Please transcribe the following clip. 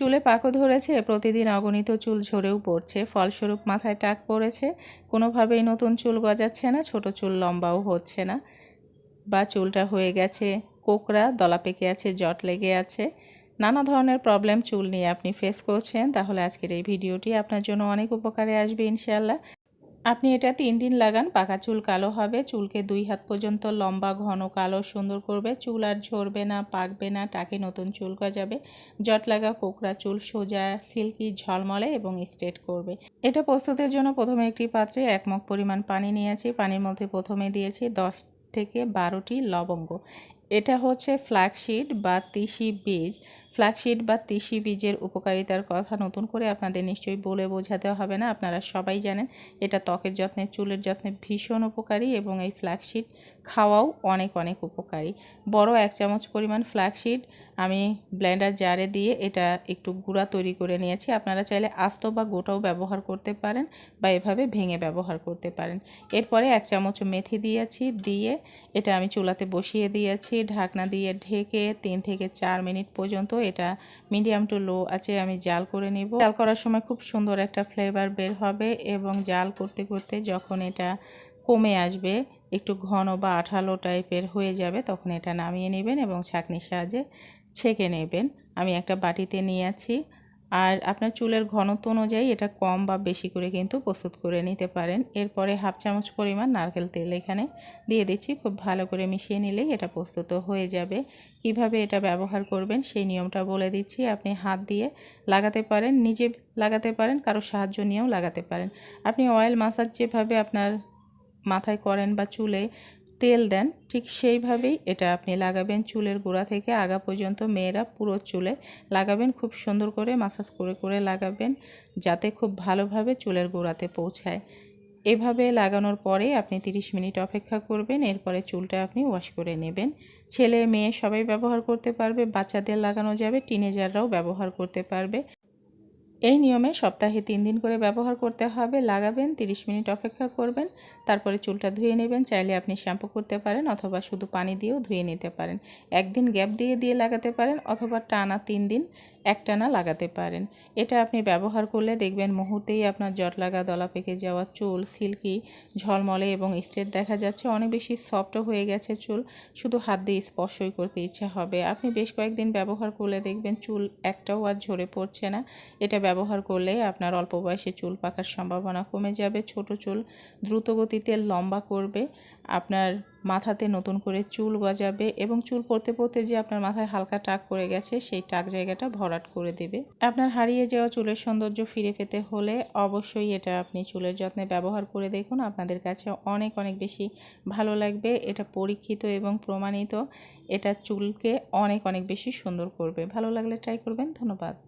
চুলে পাকো ধরেছে, প্রতিদিন অগণিত চুল ঝরেও পড়ছে, ফলস্বরূপ মাথায় টাক পড়েছে, কোনোভাবেই নতুন চুল গজাচ্ছে না, ছোট চুল লম্বাও হচ্ছে না। বা চুলটা হয়ে গেছে কোকরা দলা পেকে আছে, জট লেগে আছে। নানা ধরনের প্রবলেম চুল নিয়ে আপনি ফেস করছেন, তাহলে আজকের এই ভিডিওটি আপনার জন্য অনেক উপকারে আসবে ইনশাল্লাহ আপনি এটা তিন দিন লাগান, পাকা চুল কালো হবে, চুলকে দুই হাত পর্যন্ত লম্বা, ঘন, কালো, সুন্দর করবে, চুল আর ঝরবে না, পাকবে না টাকে নতুন চুল গজাবে, জট লাগা কোকড়া চুল সোজা, সিল্কি, ঝলমলে এবং স্ট্রেট করবে। এটা প্রস্তুতের জন্য প্রথমে একটি পাত্রে এক মগ পরিমাণ পানি নিয়েছি, পানির মধ্যে প্রথমে দিয়েছি দশ থেকে বারোটি লবঙ্গ। এটা হচ্ছে ফ্ল্যাক্সিড বা তিসি বীজ। ফ্ল্যাক্সিড বা তিসি বীজের উপকারিতার কথা নতুন করে আপনাদের নিশ্চয়ই বলে বোঝাতে হবে না, আপনারা সবাই জানেন। এটা ত্বকের যত্নে, চুলের যত্নে ভীষণ উপকারী এবং এই ফ্ল্যাক্সিড খাওয়াও অনেক অনেক উপকারী। বড় এক চামচ পরিমাণ ফ্ল্যাক্সিড আমি ব্লেন্ডার জারে দিয়ে এটা একটু গুঁড়া তৈরি করে নিয়েছি। আপনারা চাইলে আস্ত বা গোটাও ব্যবহার করতে পারেন বা এভাবে ভেঙে ব্যবহার করতে পারেন। এরপরে এক চামচ মেথি দিয়েছি, দিয়ে এটা আমি চুলাতে বসিয়ে দিয়েছি। ঢাকনা দিয়ে ঢেকে তিন থেকে চার মিনিট পর্যন্ত এটা মিডিয়াম টু লো আছে আমি জাল করে নেব। জাল করার সময় খুব সুন্দর একটা ফ্লেভার বের হবে এবং জাল করতে করতে যখন এটা কমে আসবে, একটু ঘন বা আঠালো টাইপের হয়ে যাবে, তখন এটা নামিয়ে নেবেন এবং ছাঁকনির সাহায্যে ছেঁকে নেবেন। আমি একটা বাটিতে নিয়ে আছি। আর আপনার চুলের ঘনত্ব অনুযায়ী এটা কম বা বেশি করে কিন্তু প্রস্তুত করে নিতে পারেন। এরপরে হাফ চামচ পরিমাণ নারকেল তেল এখানে দিয়ে দিচ্ছি। খুব ভালো করে মিশিয়ে নিলেই এটা প্রস্তুত হয়ে যাবে। কীভাবে এটা ব্যবহার করবেন সেই নিয়মটা বলে দিচ্ছি। আপনি হাত দিয়ে লাগাতে পারেন, নিজে লাগাতে পারেন, কারও সাহায্য নিয়েও লাগাতে পারেন। আপনি অয়েল মাসাজ যেভাবে আপনার মাথায় করেন বা চুলে তেল দেন, ঠিক সেইভাবেই এটা আপনি লাগাবেন চুলের গোড়া থেকে আগা পর্যন্ত। মেয়েরা পুরো চুলে লাগাবেন, খুব সুন্দর করে মাসাজ করে করে লাগাবেন যাতে খুব ভালোভাবে চুলের গোড়াতে পৌঁছায়। এভাবে লাগানোর পরে আপনি 30 মিনিট অপেক্ষা করবেন, এরপরে চুলটা আপনি ওয়াশ করে নেবেন। ছেলে, মেয়ে সবাই ব্যবহার করতে পারবে, বাচ্চাদের লাগানো যাবে টিনেজাররাও ব্যবহার করতে পারবে। এই নিয়মে সপ্তাহে তিন দিন করে ব্যবহার করতে হবে। লাগাবেন 30 মিনিট অপেক্ষা করবেন, তারপরে চুলটা ধুয়ে নেবেন। চাইলে আপনি শ্যাম্পু করতে পারেন অথবা শুধু পানি দিয়েও ধুয়ে নিতে পারেন। একদিন গ্যাপ দিয়ে দিয়ে লাগাতে পারেন অথবা টানা তিন দিন একটানা লাগাতে পারেন। এটা আপনি ব্যবহার করলে দেখবেন মুহূর্তেই আপনার জট লাগা, দলা পেকে যাওয়া চুল, সিল্কি, ঝলমলে এবং স্ট্রেট দেখা যাচ্ছে। অনেক বেশি সফটও হয়ে গেছে চুল, শুধু হাত দিয়ে স্পর্শই করতে ইচ্ছা হবে। আপনি বেশ কয়েকদিন ব্যবহার করলে দেখবেন চুল একটাও আর ঝরে পড়ছে না। এটা ব্যবহার করলে আপনার অল্প বয়সে চুল পাকার সম্ভাবনা কমে যাবে। ছোট চুল দ্রুত গতিতে লম্বা করবে। আপনার মাথাতে নতুন করে চুল গজাবে এবং চুল পড়তে পড়তে যে আপনার মাথায় হালকা টাক পড়ে গেছে, সেই টাক জায়গাটা ভরাট করে দেবে। আপনার হারিয়ে যাওয়া চুলের সৌন্দর্য ফিরে পেতে হলে অবশ্যই এটা আপনি চুলের যত্নে ব্যবহার করে দেখুন। আপনাদের কাছে অনেক অনেক বেশি ভালো লাগবে। এটা পরীক্ষিত এবং প্রমাণিত। এটা চুলকে অনেক অনেক বেশি সুন্দর করবে। ভালো লাগলে ট্রাই করবেন। ধন্যবাদ।